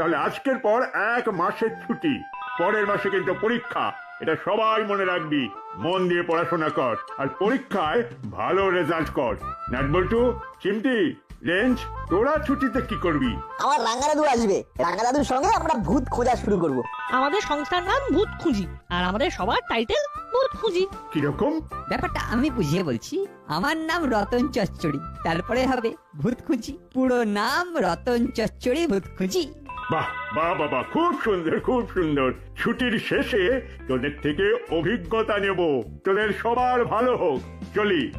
তাহলে আজকের পর এক মাসের ছুটি। পরের মাসে কিন্তু পরীক্ষা। এটা সবাই মনে রাখবি। মন দিয়ে পড়াশোনা কর। আর পরীক্ষায় ভালো রেজাল্ট কর। নাটবল্টু চিমটি রেঞ্জ তোরা ছুটিতে কি করবি? আমার রাঙ্গা দাদু আসবে। রাঙ্গা দাদুর সঙ্গে আমরা ভূত খোঁজা শুরু করব। আমাদের সংস্থার নাম ভূত খুঁজি। আর আমাদের সবার টাইটেল ভূত খুঁজি। কীরকম? ব্যাপারটা আমি বুঝিয়ে বলছি। আমার নাম রতন চচ্চড়ি। তারপরে হবে ভূত খুঁজি। পুরো নাম রতন চচ্চড়ি ভূত খুঁজি। বাহ বাহ বাবা খুব সুন্দর খুব সুন্দর। ছুটির শেষে তোদের থেকে অভিজ্ঞতা নেব। তোদের সবার ভালো হোক। চলি।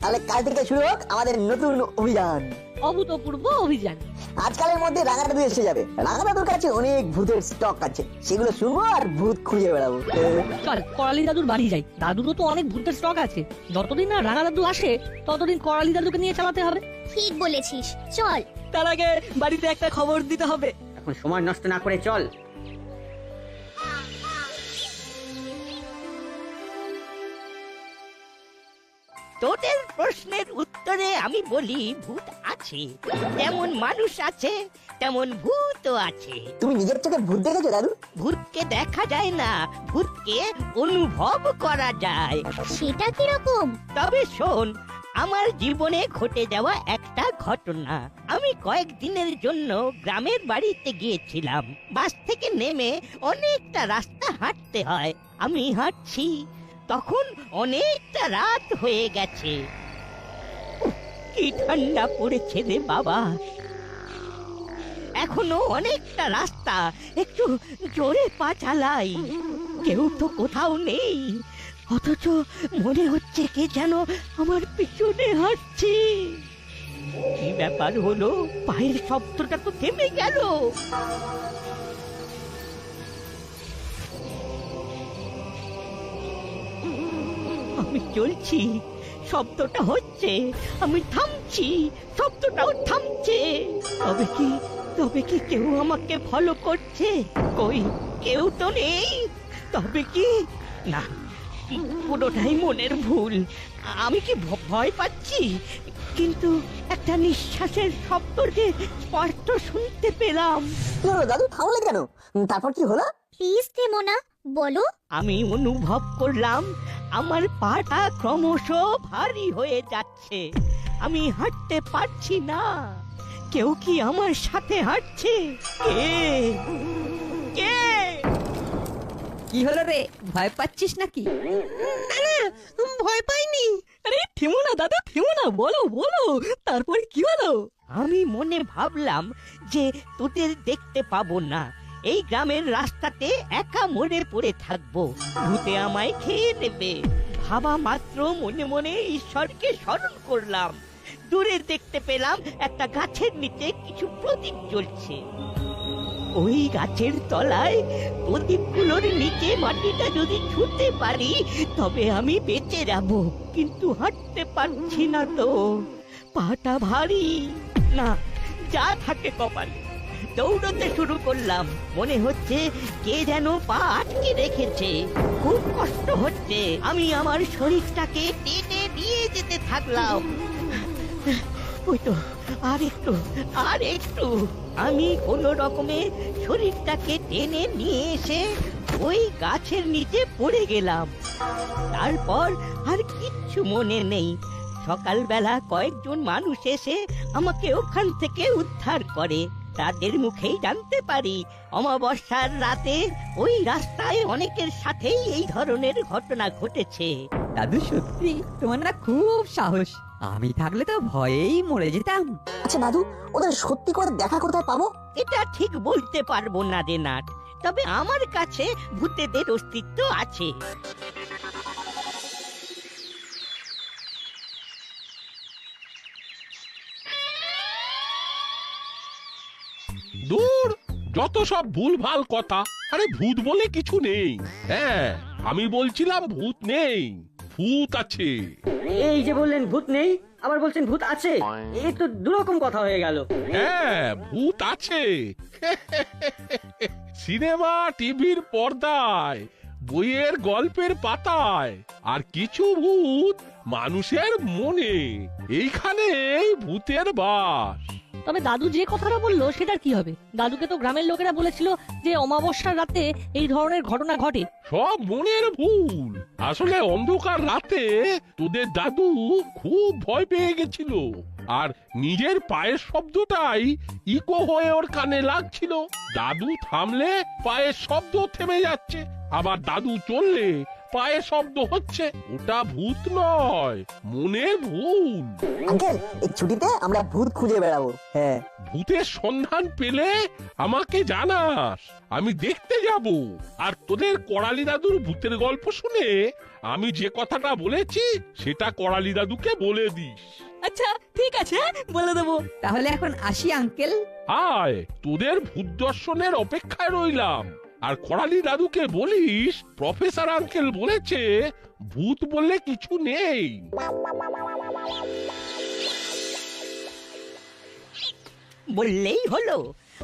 তাহলে কাল থেকে শুরু হোক আমাদের নতুন অভিযান। অভূতপূর্ব অভিযান। আজকালের মধ্যে রাঙা দাদু এসে যাবে। রাঙা দাদুর কাছে অনেক ভূতের স্টক আছে। সেগুলো শুনব আর ভূত খুঁজে বেড়াবো। চল করালি দাদুর বাড়ি যাই। দাদুরও তো অনেক ভূতের স্টক আছে। যতদিন না রাঙা দাদু আসে ততদিন করালি দাদুকে নিয়ে চালাতে হবে। ঠিক বলেছিস। চল। তার আগে বাড়িতে একটা খবর দিতে হবে। এখন সময় নষ্ট না করে চল। তোদের প্রশ্নের উত্তরে আমি বলি ভূত আছে। যেমন মানুষ আছে তেমন ভূতও আছে। তুমি নিজের চোখে ভূত দেখেছ দাদু? ভূতকে দেখা যায় না ভূতকে অনুভব করা যায়। সেটা কীরকম? তবে শোন আমার জীবনে ঘটে যাওয়া একটা ঘটনা। আমি কয়েকদিনের জন্য গ্রামের বাড়িতে গিয়েছিলাম। বাস থেকে নেমে অনেকটা রাস্তা হাঁটতে হয়। আমি হাঁটছি। তখন অনেকটা রাত হয়ে গেছে। কি ঠান্ডা পড়েছে রে বাবা? এখনও অনেকটা রাস্তা, একটু জোরে পা চালাই। কেউ তো কোথাও নেই। অথচ মনে হচ্ছে কে যেন আমার পিছনে হাঁটছে। কি ব্যাপার হলো? পায়ের শব্দটা তো থেমে গেল। আমি চলছি। শব্দটা হচ্ছে আমি থামছি শব্দটাও থামছে। তবে কি তবে কি কেউ আমাকে ফলো করছে? কই কেউ তো নেই। তবে কি? না পুরোটাই মনের ভুল। আমি কি ভয় পাচ্ছি? কিন্তু একটা নিঃশ্বাসের শব্দ যে স্পষ্ট শুনতে পেলাম। কি হলো দাদু থামলে কেন? তারপর কি হলো? প্লিজ থেমোনা বলো। আমি অনুভব করলাম আমার পাটা ক্রমশ ভারী হয়ে যাচ্ছে। আমি হাঁটতে পারছি না। কেউ কি আমার সাথে হাঁটছে? কে? কে? কি হলো রে? ভয় পাচ্ছিস নাকি? ভয় পাইনি। আরে থেমো না দাদা থেমো না। বলো বলো। তারপরে কি হলো? আমি মনে ভাবলাম যে তোদের দেখতে পাবো না। এই গ্রামের রাস্তাতে একা মরে পড়ে থাকব। ভূতে আমায় খেয়ে নেবে ভাবা মাত্র মনে মনে ঈশ্বরকে স্মরণ করলাম। দূরে দেখতে পেলাম একটা গাছের নিচে কিছু প্রদীপ জ্বলছে। ওই গাছের তলায় প্রদীপগুলোর নিচে মাটিটা যদি ছুঁতে পারি, তবে আমি বেঁচে যাব। কিন্তু হাঁটতে পারছি না তো। পাটা ভারী। না, যা থাকে কপালে। দৌড়তে শুরু করলাম। মনে হচ্ছে কে যেন পা আটকে রেখেছে। খুব কষ্ট হচ্ছে। আমি আমার শরীরটাকে টেনে নিয়ে যেতে থাকলাম। ওই তো আর একটু। আর একটু। আমি কোনো রকমে শরীরটাকে টেনে নিয়ে এসে ওই গাছের নিচে পড়ে গেলাম। তারপর আর কিচ্ছু মনে নেই। সকালবেলা কয়েকজন মানুষ এসে আমাকে ওখান থেকে উদ্ধার করে। তাদের মুখেই জানতে পারি অমাবস্যার রাতে ওই রাস্তায় অনেকের সাথেই এই ধরনের ঘটনা ঘটেছে। দাদু সত্যি? তোমার না খুব সাহস। আমি থাকলে তো ভয়েই মরে যেতাম। আচ্ছা দাদু ওদের সত্যি করে দেখা কোথায় পাবো এটা ঠিক বলতে পারব না রে নাট তবে আমার কাছে ভূতেদের অস্তিত্ব আছে। দূর যত সব ভুলভাল কথা। আরে ভূত বলে কিছু নেই। হ্যাঁ আমি বলছিলাম ভূত নেই ভূত আছে। এই যে বললেন ভূত নেই আবার বলছেন ভূত আছে এই তো দুরকম কথা হয়ে গেল। হ্যাঁ ভূত আছে। সিনেমা টিভির পর্দায় বইয়ের গল্পের পাতায় আর কিছু ভূত মানুষের মনে। এইখানেই ভূতের বাস। তবে দাদু যে কথাটা বলল, সেটার কি হবে? দাদুকে তো গ্রামের লোকেরা বলেছিল যে অমাবস্যার রাতে এই ধরনের ঘটনা ঘটে। সব মনের ভুল। আসলে অন্ধকার রাতে তোদের দাদু খুব ভয় পেয়ে গেছিল। আর নিজের পায়ের শব্দটাই ইকো হয়ে ওর কানে লাগছিল। দাদু থামলে পায়ের শব্দ থেমে যাচ্ছে। আবার দাদু চললে পায়ের শব্দ হচ্ছে ওটা ভূত নয় মনের ভুল। আঙ্কেল এই ছুটিতে আমরা ভূত খুঁজে বেড়াবো। হ্যাঁ। ভূতের সন্ধান পেলে আমাকে জানাস আমি দেখতে যাব। আর তোদের করালি দাদুর ভূতের গল্প শুনে আমি যে কথাটা বলেছি সেটা করালি দাদুকে বলে দিস। আচ্ছা ঠিক আছে বলে দেবো। তাহলে এখন আসি আঙ্কেল। আয় তোদের ভূত দর্শনের অপেক্ষায় রইলাম। আর করালি দাদুকে বলিস প্রফেসর আঙ্কেল বলেছে ভূত বললে কিছু নেই। বললেই হলো।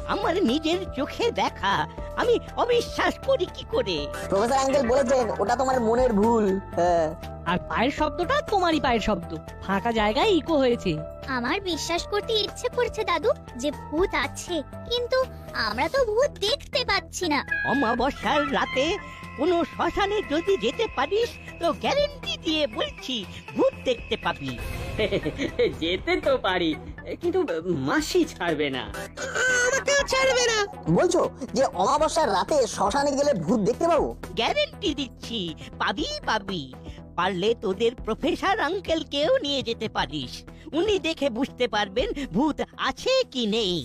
আমার নিজের চোখে দেখা। আমি অবিশ্বাস করি কি করে? প্রফেসর আঙ্কেল বলেছেন ওটা তোমার মনের ভুল। হ্যাঁ। আর পায়ের শব্দটা তোমারই পায়ের শব্দ। ফাঁকা জায়গায় ইকো হয়েছে। আমার বিশ্বাস করতে ইচ্ছে করছে দাদু যে ভূত আছে। কিন্তু আমরা তো ভূত দেখতে পাচ্ছি না। অমাবস্যার রাতে কোনো শ্মশানে যদি যেতে পারিস তো গ্যারেন্টি দিয়ে বলছি ভূত দেখতে পাবি। যেতে তো পারি। কিন্তু মাসি ছাড়বে না। ছাড়বে না। বলছো যে অমাবস্যার রাতে শ্মশানে গেলে ভূত দেখতে পাবো? গ্যারেন্টি দিচ্ছি পাবি পাবি। পারলে তোদের প্রফেসর আঙ্কেলকেও নিয়ে যেতে পারিস। উনি দেখে বুঝতে পারবেন ভূত আছে কি নেই।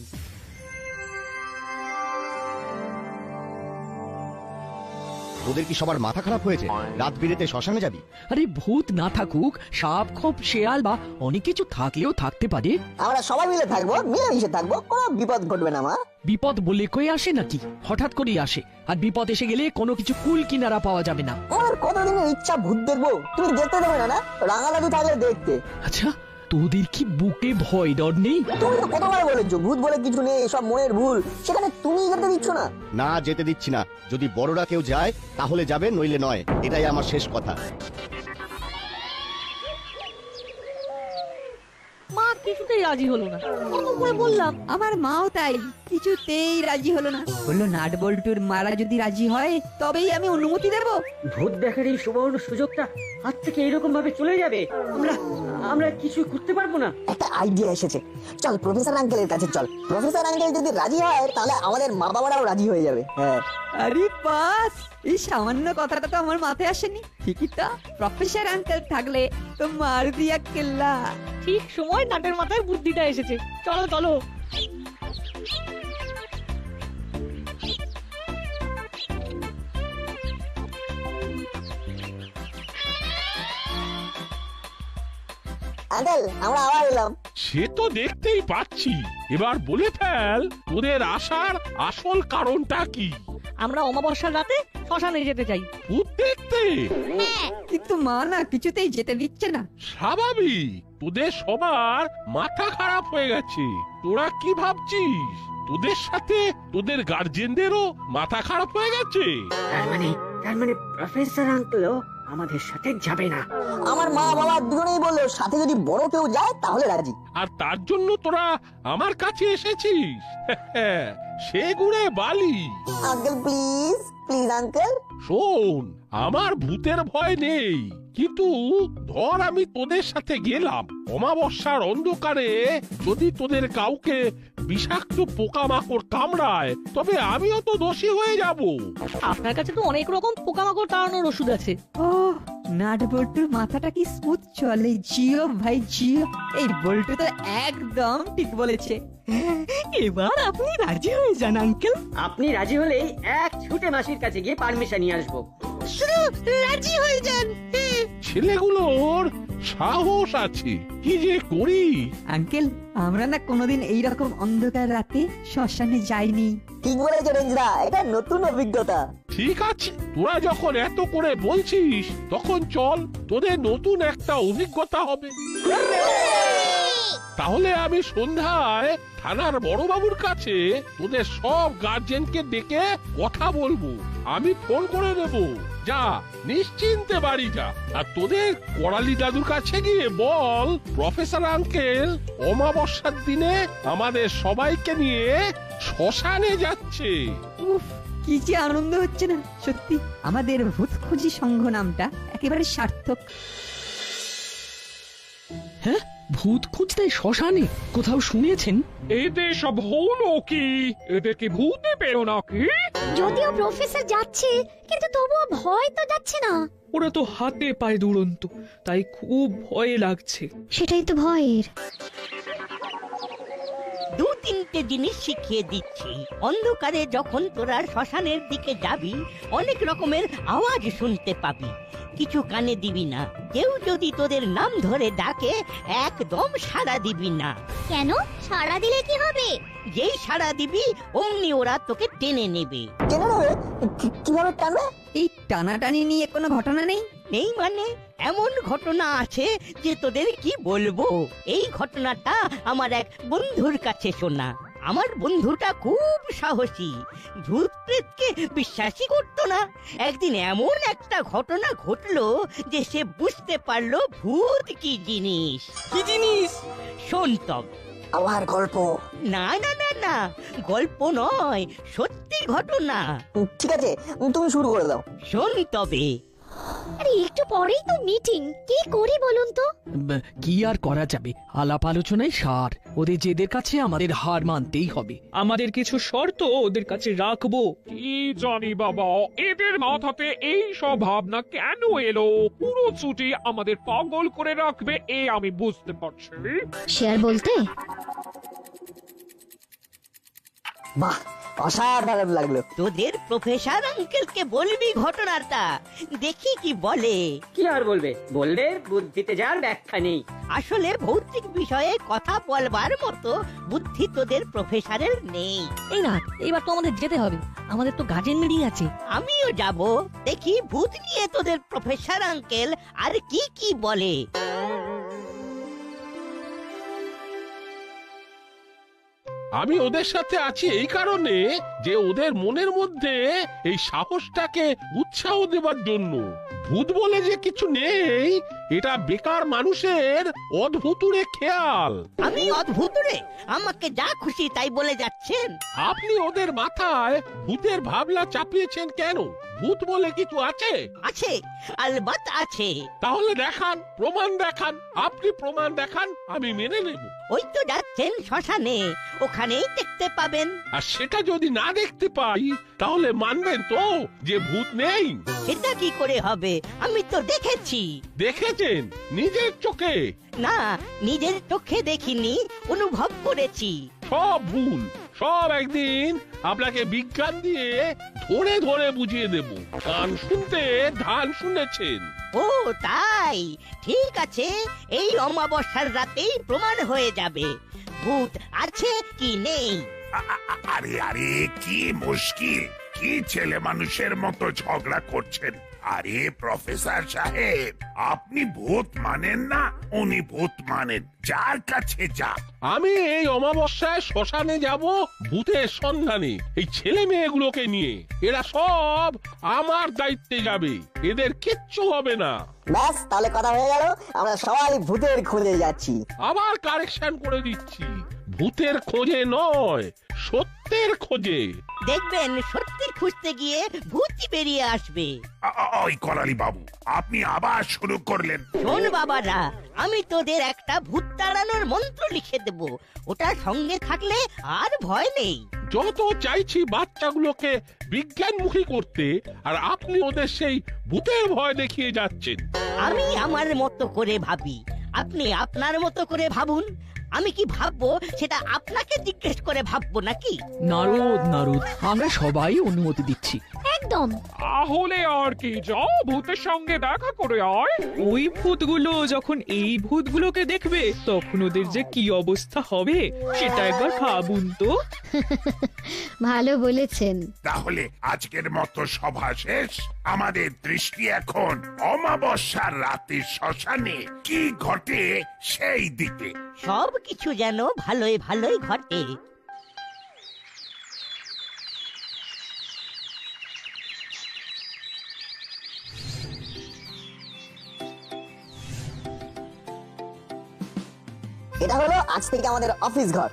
ওদের কি সবার মাথা খারাপ হয়েছে? রাত বিরেতে শ্মশানে যাবি? আরে ভূত না থাকুক সাপ খোপ শেয়াল বা অনেক কিছু থাকলেও থাকতে পারে। আমরা সবাই মিলে থাকব মিলেমিশে থাকব কোনো বিপদ ঘটবে না মা। বিপদ বলে কই আসে নাকি? হঠাৎ করেই আসে। আর বিপদ এসে গেলে কোনো কিছু কুল কিনারা পাওয়া যাবে না। আমার কতদিনের ইচ্ছা ভূত দেখব? তুমি দেখতে দেবে না না? রাঙা দাদু থাকলে দেখতে। আচ্ছা তোদের কি বুকে ভয় ডর নেই? তুমি তো কতবার বলেছ ভূত বলে কিছু নেই সব মনের ভুল। সেখানে তুমি যেতে দিচ্ছ না। না যেতে দিচ্ছি না। যদি বড়রা কেউ যায় তাহলে যাবে নইলে নয়। এটাই আমার শেষ কথা। মা কিছুতেই রাজি হলো না। কত করে বললাম আমার মাও তাই কিছুতেই রাজি হলো না। বলল নাট বল্টুর মারা যদি রাজি হয় তবেই আমি অনুমতি দেব। ভূত দেখার এই সুবর্ণ সুযোগটা হাত থেকে এরকম ভাবে চলে যাবে। আমরা আমরা কিছু করতে পারব না। একটা আইডিয়া এসেছে। চল প্রফেসর আঙ্কেলের কাছে চল। প্রফেসর আঙ্কেল যদি রাজি হয় তাহলে আমাদের মা বাবারাও রাজি হয়ে যাবে। হ্যাঁ। আরে বাস এই সামান্য কথাটা তো আমার মাথায় আসেনি। ঠিকই তো প্রফেসর আঙ্কেল থাকলে তো মার দিয়া কেল্লা। ঠিক সময় নাটের মাথায় বুদ্ধিটা এসেছে। চলো চলো। আঙ্কেল আমরা আবার এলাম। সে তো দেখতেই পাচ্ছি। এবার বলে ফেল তোদের আসার আসল কারণটা কি? আমরা অমাবস্যার রাতে শ্মশানে যেতে চাই। ভূত দেখতে। কিন্তু মা না কিছুতেই যেতে দিচ্ছে না। স্বাভাবিক তোদের সবার মাথা খারাপ হয়ে গেছে। তোরা কি ভাবছিস? তোদের সাথে তোদের গার্জেনদেরও মাথা খারাপ হয়ে গেছে? তার মানে তার মানে প্রফেসর আঙ্কেলও আমাদের সাথে যাবে না। আমার মা বাবা দুজনেই বলল সাথে যদি বড় কেউ যায় তাহলে রাজি। আর তার জন্য তোরা আমার কাছে এসেছিস। সে গুড়ে বালি। Uncle please please uncle. শোন আমার ভূতের ভয় নেই। কিন্তু ধর আমি তোদের সাথে গেলাম। অমাবস্যার অন্ধকারে যদি তোদের কাউকে বিষাক্ত পোকামাকড় কামড়ায় তবে আমিও তো দোষী হয়ে যাব। আপনার কাছে তো অনেক রকম পোকামাকড় তাড়ানোর ওষুধ আছে। ও নাট বল্টুর মাথাটা কি স্মুথ চলে জিও ভাই জিও। এই বল্টু তো একদম ঠিক বলেছে। এবার আপনি রাজি হয়ে যান আঙ্কেল আপনি রাজি হলেই এক ছুটে মাসির কাছে গিয়ে পারমিশন নিয়ে আসব। রাজি হয়ে যান ছেলেগুলোর সাহস আছে কি যে করি? আঙ্কেল আমরা না কোনোদিন এই রকম অন্ধকার রাতে শ্মশানে যাইনি। ঠিক বলেছ রেঞ্জরা এটা নতুন অভিজ্ঞতা। ঠিক আছে তোরা যখন এত করে বলছিস তখন চল তোদের নতুন একটা অভিজ্ঞতা হবে। তাহলে আমি সন্ধ্যায় থানার বড়বাবুর কাছে তোদের সব গার্জেনকে ডেকে কথা বলব। আমি ফোন করে দেব। যা নিশ্চিন্তে বাড়ি যা আর তোদের করালি দাদুর কাছে গিয়ে বল প্রফেসর আঙ্কেল অমাবস্যার দিনে আমাদের সবাইকে নিয়ে শ্মশানে যাচ্ছে। উফ কি যে আনন্দ হচ্ছে না। সত্যি আমাদের ভূত খুঁজি সংঘ নামটা একেবারে সার্থক। হ্যাঁ? ভূত খুঁজতে শ্মশানে কোথাও শুনেছেন? এদের সব হলো কি? এদেরকে ভূতে পেও নাকি? যদিও প্রফেসর যাচ্ছে কিন্তু তবুও ভয় তো যাচ্ছে না। ওরা তো হাতে পায়ে দুরন্ত তাই খুব ভয় লাগছে। সেটাই তো ভয়ের। দু তিনটে জিনিস শিখিয়ে দিচ্ছি। অন্ধকারে যখন তোরা শ্মশানের দিকে যাবি অনেক রকমের আওয়াজ শুনতে পাবি। কিছু কানে দিবি না। কেউ যদি তোদের নাম ধরে ডাকে একদম সাড়া দিবি না। কেন? সাড়া দিলে কি হবে? যেই সাড়া দিবি অমনি ওরা তোকে টেনে নেবে। নেবে কীভাবে টানবে? এই টানাটানি নিয়ে কোনো ঘটনা নেই? নেই মানে এমন ঘটনা আছে যে তোদের কি বলব? এই ঘটনাটা আমার এক বন্ধুর কাছে শোনা। আমার বন্ধুটা খুব সাহসী। ভূত প্রেতকে বিশ্বাসই করতো না। একদিন এমন একটা ঘটনা ঘটলো যে সে বুঝতে পারল ভূত কি জিনিস। কি জিনিস? শোন তবে। আবার গল্প। না না না না গল্প নয় সত্যি ঘটনা। ঠিক আছে তুমি শুরু করে দাও। শোন তবে। আরে একটু পরেই তো মিটিং কি করি বলুন তো? ব- কি আর করা যাবে? আলাপ আলোচনায় সার। ওদের জেদের কাছে আমাদের হার মানতেই হবে। আমাদের কিছু শর্ত ওদের কাছে রাখব। কি জানি বাবা এদের মাথাতে এই সব ভাবনা কেন এলো? পুরো ছুটি আমাদের পাগল করে রাখবে এ আমি বুঝতে পারছি। শেয়ার বলতে? বাহ অসাধারণ লাগল। তোদের প্রফেসর আঙ্কেলকে বলবি ঘটনাটা। দেখি কি বলে। কি আর বলবে? বললে বুদ্ধিতে যার ব্যাখ্যা নেই। আসলে ভৌতিক বিষয়ে কথা বলবার মতো বুদ্ধি তোদের প্রফেসরের নেই। এই না এইবার তো আমাদের যেতে হবে। আমাদের তো গার্জেন মিটিং আছে। আমিও যাব। দেখি ভূত নিয়ে তোদের প্রফেসর আঙ্কেল আর কি কি বলে। আমি ওদের সাথে আছি এই কারণে যে ওদের মনের মধ্যে এই সাহসটাকে উৎসাহ দেবার জন্য। ভূত বলে যে কিছু নেই এটা বেকার মানুষের অদ্ভুতুরে খেয়াল। আমি অদ্ভুত রে আমাকে যা খুশি তাই বলে যাচ্ছেন। আপনি ওদের মাথায় ভূতের ভাবনা চাপিয়েছেন কেন? ভূত বলে কিছু আছে? আছে আলবাত আছে। তাহলে দেখান প্রমাণ দেখান আপনি প্রমাণ দেখান আমি মেনে নেব। ওই তো যাচ্ছেন শ্মশানে ওখানেই দেখতে পাবেন। আর সেটা যদি না দেখতে পাই তাহলে মানবেন তো যে ভূত নেই। সেটা কি করে হবে? আমি তো দেখেছি। দেখেছেন? নিজের চোখে? না নিজের চোখে দেখিনি অনুভব করেছি। সব ভুল। সব একদিন আপনাকে বিজ্ঞান দিয়ে ধরে ধরে বুঝিয়ে দেব। গান শুনতে ধান শুনেছেন। ও তাই? ঠিক আছে এই অমাবস্যার রাতেই প্রমাণ হয়ে যাবে। ভূত আছে কি নেই? আরে আরে কি মুশকিল! কি ছেলে মানুষের মতো ঝগড়া করছেন? আরে প্রফেসর সাহেব আপনি ভূত মানেন না উনি ভূত মানেন। যার কাছে যা আমি এই অমাবস্যায় শ্মশানে যাব ভূতের সন্ধানে এই ছেলে মেয়েগুলোকে নিয়ে। এরা সব আমার দায়িত্বে যাবে এদের কিচ্ছু হবে না। ব্যাস তাহলে কথা হয়ে গেল আমরা সবাই ভূতের খোঁজে যাচ্ছি। আবার কারেকশন করে দিচ্ছি। ভূতের খোঁজে নয় সত্যের খোঁজে। দেখবেন সত্যি খুঁজতে গিয়ে ভূতই বেরিয়ে আসবে। আ- আ- ওই করালি বাবু আপনি আবার শুরু করলেন। শোন বাবারা আমি তোদের একটা ভূত তাড়ানোর মন্ত্র লিখে দেব। ওটা সঙ্গে থাকলে আর ভয় নেই। যত চাইছি বাচ্চাগুলোকে বিজ্ঞানমুখী করতে আর আপনি ওদের সেই ভূতের ভয় দেখিয়ে যাচ্ছেন। আমি আমার মতো করে ভাবি। আপনি আপনার মতো করে ভাবুন। আমি কি ভাববো? সেটা আপনাকে জিজ্ঞেস করে ভাববো নাকি? নারদ নারদ আমরা সবাই অনুমতি দিচ্ছি। একদম। তাহলে আর কি যাও ভূতের সঙ্গে দেখা করে আয়। ওই ভূতগুলো যখন এই ভূতগুলোকে দেখবে তখন ওদের যে কি অবস্থা হবে সেটা একবার ভাবুন তো। ভালো বলেছেন। তাহলে আজকের মতো সভা শেষ। আমাদের দৃষ্টি এখন অমাবস্যার রাতে শ্মশানে। কি ঘটে সেই দিকে? সব কিছু যেন ভালোই ভালোই ঘটে। এটা হলো আজ থেকে আমাদের অফিস ঘর।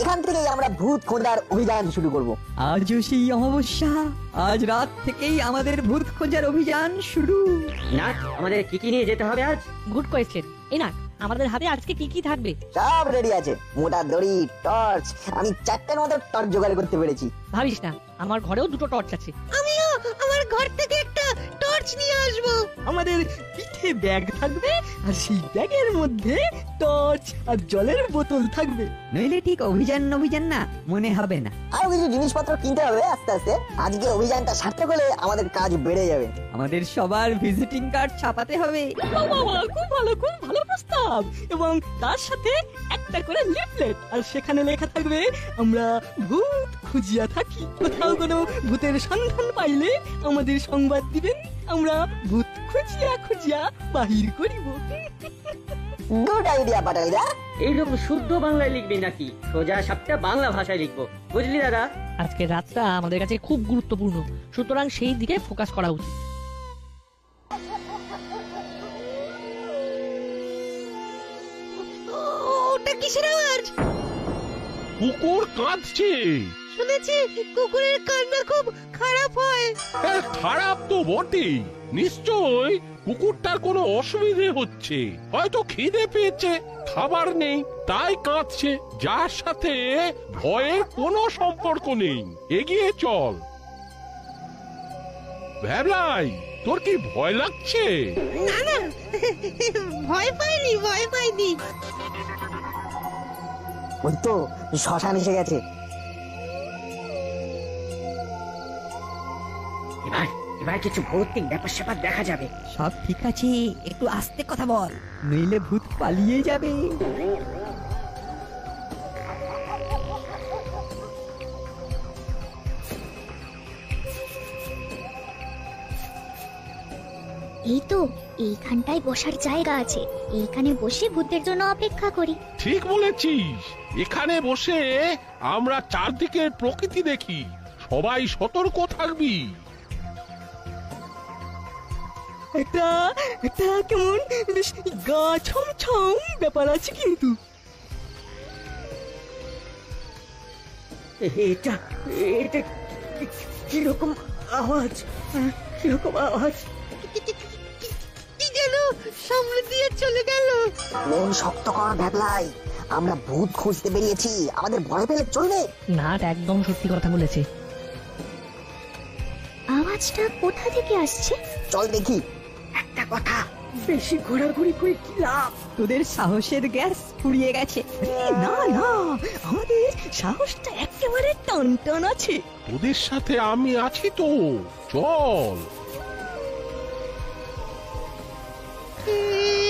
এখান থেকেই আমরা ভূত খোঁজার অভিযান শুরু করব। আজও সেই অমাবস্যা? আজ রাত থেকেই আমাদের ভূত খোঁজার অভিযান শুরু। না আমাদের কি কি নিয়ে যেতে হবে আজ? গুড কোয়েশ্চেন এনাক আমাদের হাতে আজকে কি কি থাকবে? সব রেডি আছে। মোটা দড়ি টর্চ আমি চারটের মতো টর্চ জোগাড় করতে পেরেছি। ভাবিস না আমার ঘরেও দুটো টর্চ আছে। আমিও আমার ঘর থেকে একটা টর্চ নিয়ে আসব। আমাদের পিঠে ব্যাগ থাকবে আর সেই ব্যাগের মধ্যে টর্চ আর জলের বোতল থাকবে। নইলে ঠিক অভিযান অভিযান না মনে হবে না। আরও কিছু জিনিসপত্র কিনতে হবে আস্তে আস্তে। আজকে অভিযানটা সার্থক হলে আমাদের কাজ বেড়ে যাবে। আমাদের সবার ভিজিটিং কার্ড ছাপাতে হবে। খুব ভালো খুব ভালো প্রস্তাব। এবং তার সাথে একটা করে লিফলেট। আর সেখানে লেখা থাকবে আমরা ভূত খুঁজিয়া থাকি। কোথাও কোনো ভূতের সন্ধান পাইলে আমাদের সংবাদ দিবেন আমরা ভূত খুঁজিয়া খুঁজিয়া বাহির করিব। গুড আইডিয়া পাটালিদা এইরকম শুদ্ধ বাংলায় লিখবি নাকি? সোজা সাপটা বাংলা ভাষায় লিখব। বুঝলি দাদা? আজকে রাতটা আমাদের কাছে খুব গুরুত্বপূর্ণ। সুতরাং সেই দিকে ফোকাস করা উচিত। ওটা কিসের আওয়াজ? কুকুর কাঁদছে। শুনেছি কুকুরের কান্না খুব খারাপ হয়। হ্যাঁ, খারাপ তো বটেই। নিশ্চয় কুকুরটার কোনো অসুবিধে হচ্ছে। হয়তো খিদে পেয়েছে খাবার নেই তাই কাঁদছে। যার সাথে ভয়ের কোনো সম্পর্ক নেই। এগিয়ে চল। ভ্যাবলাই তোর কি ভয় লাগছে? না না ভয় পাইনি ভয় পাইনি। ওই তো শ্মশান এসে গেছে। এবার কিছু ভৌতিক ব্যাপার স্যাপার দেখা যাবে। সব ঠিক আছে একটু আস্তে কথা বল। নইলে ভূত পালিয়ে যাবে। এই তো এইখানটায় বসার জায়গা আছে। এইখানে বসে ভূতের জন্য অপেক্ষা করি। ঠিক বলেছিস। এখানে বসে আমরা চারদিকের প্রকৃতি দেখি। সবাই সতর্ক থাকবি। একটা একটা কেমন বেশ গা ছমছম ব্যাপার আছে কিন্তু। এটা এটা কীরকম আওয়াজ? কীরকম আওয়াজ? কি যেন সামনে দিয়ে চলে গেল। মন শক্ত কর ভ্যাবলাই আমরা ভূত খুঁজতে বেরিয়েছি। আমাদের ভয় পেলে চলবে। নাট একদম সত্যি কথা বলেছে। আওয়াজটা কোথা থেকে আসছে? চল দেখি। কথা। বেশি ঘোরাঘুরি করে কি লাভ? তোদের সাহসের গ্যাস ফুরিয়ে গেছে। না না আমাদের সাহসটা একেবারে টান টান আছে। তোদের সাথে আমি আছি তো। চল।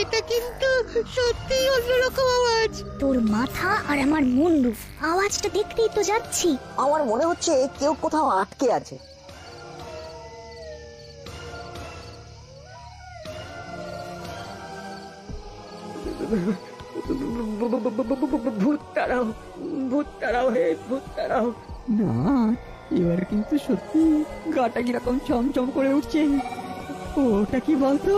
এটা কিন্তু সত্যি অন্যরকম আওয়াজ। তোর মাথা আর আমার মুন্ডু আওয়াজটা দেখতেই তো যাচ্ছি। আমার মনে হচ্ছে কেউ কোথাও আটকে আছে। ভূত তারাও ভূত তারাও হে ভূত তারাও না এবার কিন্তু সত্যি গাটা কীরকম চমচম করে উঠছে ওটা কি বলতো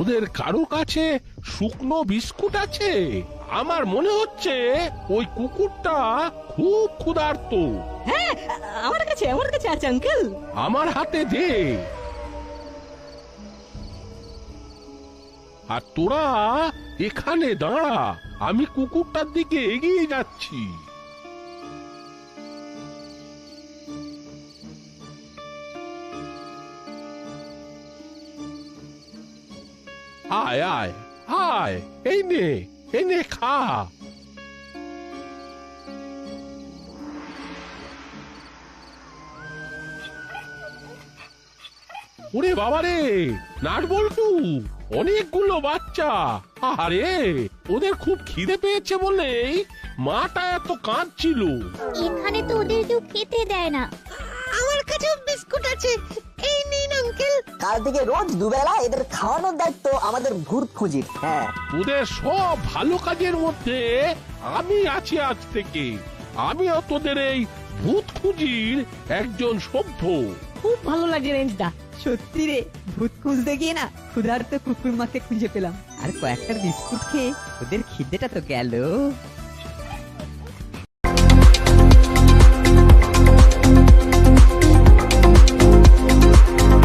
তোদের কারও কাছে শুকনো বিস্কুট আছে? আমার মনে হচ্ছে ওই কুকুরটা খুব ক্ষুধার্ত। হ্যাঁ আমার কাছে আমার কাছে আছে আঙ্কেল। আমার হাতে দে। আর তোরা এখানে দাঁড়া আমি কুকুরটার দিকে এগিয়ে যাচ্ছি। আয় আয় আয় এই নে এই নে খা ওরে বাবারে নাট বল্টু অনেকগুলো বাচ্চা। আরে ওদের খুব খিদে পেয়েছে বলেই মাটা এত কাঁদছিল। এখানে তো ওদের কেউ খেতে দেয় না। আমার কাছেও বিস্কুট আছে। এই নিন আঙ্কেল কাল থেকে রোজ দুবেলা এদের খাওয়ানোর দায়িত্ব আমাদের ভূত খুঁজির হ্যাঁ তোদের সব ভালো কাজের মধ্যে আমি আছি আজ থেকে। আমিও তোদের এই ভূত খুঁজির একজন সভ্য। খুব ভালো লাগে রেঞ্জটা সত্যি রে ভূত খুঁজতে গিয়ে না ক্ষুধার্ত কুকুর মাকে খুঁজে পেলাম। আর কয়েকটা বিস্কুট খেয়ে ওদের খিদেটা তো গেল।